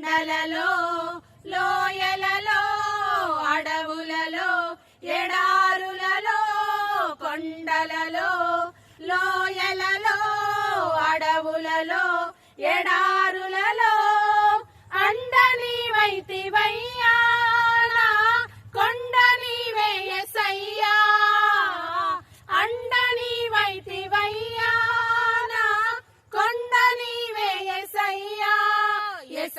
కొండలలో లోయలలో అడవులలో ఎడారులలో కొండలలో లోయలలో అడవులలో ఎడారులలో